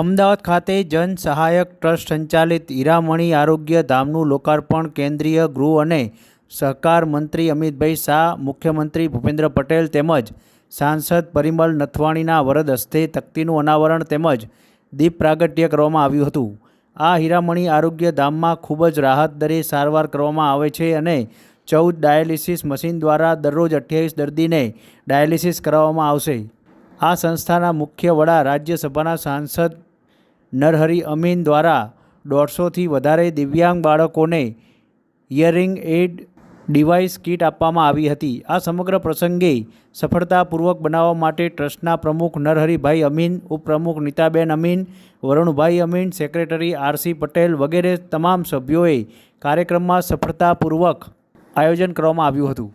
અમદાવાદ ખાતે જન સહાયક ટ્રસ્ટ સંચાલિત હીરામણી આરોગ્ય ધામનું લોકાર્પણ કેન્દ્રીય ગૃહ અને સહકાર મંત્રી અમિતભાઈ શાહ, મુખ્યમંત્રી ભૂપેન્દ્ર પટેલ તેમજ સાંસદ પરિમલ નથવાણીના વરદ હસ્તે તકતીનું અનાવરણ તેમજ દીપ પ્રાગટ્ય કરવામાં આવ્યું હતું. આ હીરામણી આરોગ્ય ધામમાં ખૂબ જ રાહત દરે સારવાર કરવામાં આવે છે અને ચૌદ ડાયાલિસિસ મશીન દ્વારા દરરોજ અઠ્યાવીસ દર્દીને ડાયાલિસિસ કરાવવામાં આવશે. આ સંસ્થાના મુખ્ય વડા રાજ્યસભાના સાંસદ નરહરી અમીન દ્વારા દોઢસોથી વધારે દિવ્યાંગ બાળકોને હિયરિંગ એડ ડિવાઇસ કીટ આપવામાં આવી હતી. આ સમગ્ર પ્રસંગે સફળતાપૂર્વક બનાવવા માટે ટ્રસ્ટના પ્રમુખ નરહરિભાઈ અમીન, ઉપપ્રમુખ નીતાબેન અમીન, વરુણભાઈ અમીન, સેક્રેટરી આરસી પટેલ વગેરે તમામ સભ્યોએ કાર્યક્રમમાં સફળતાપૂર્વક આયોજન કરવામાં આવ્યું હતું.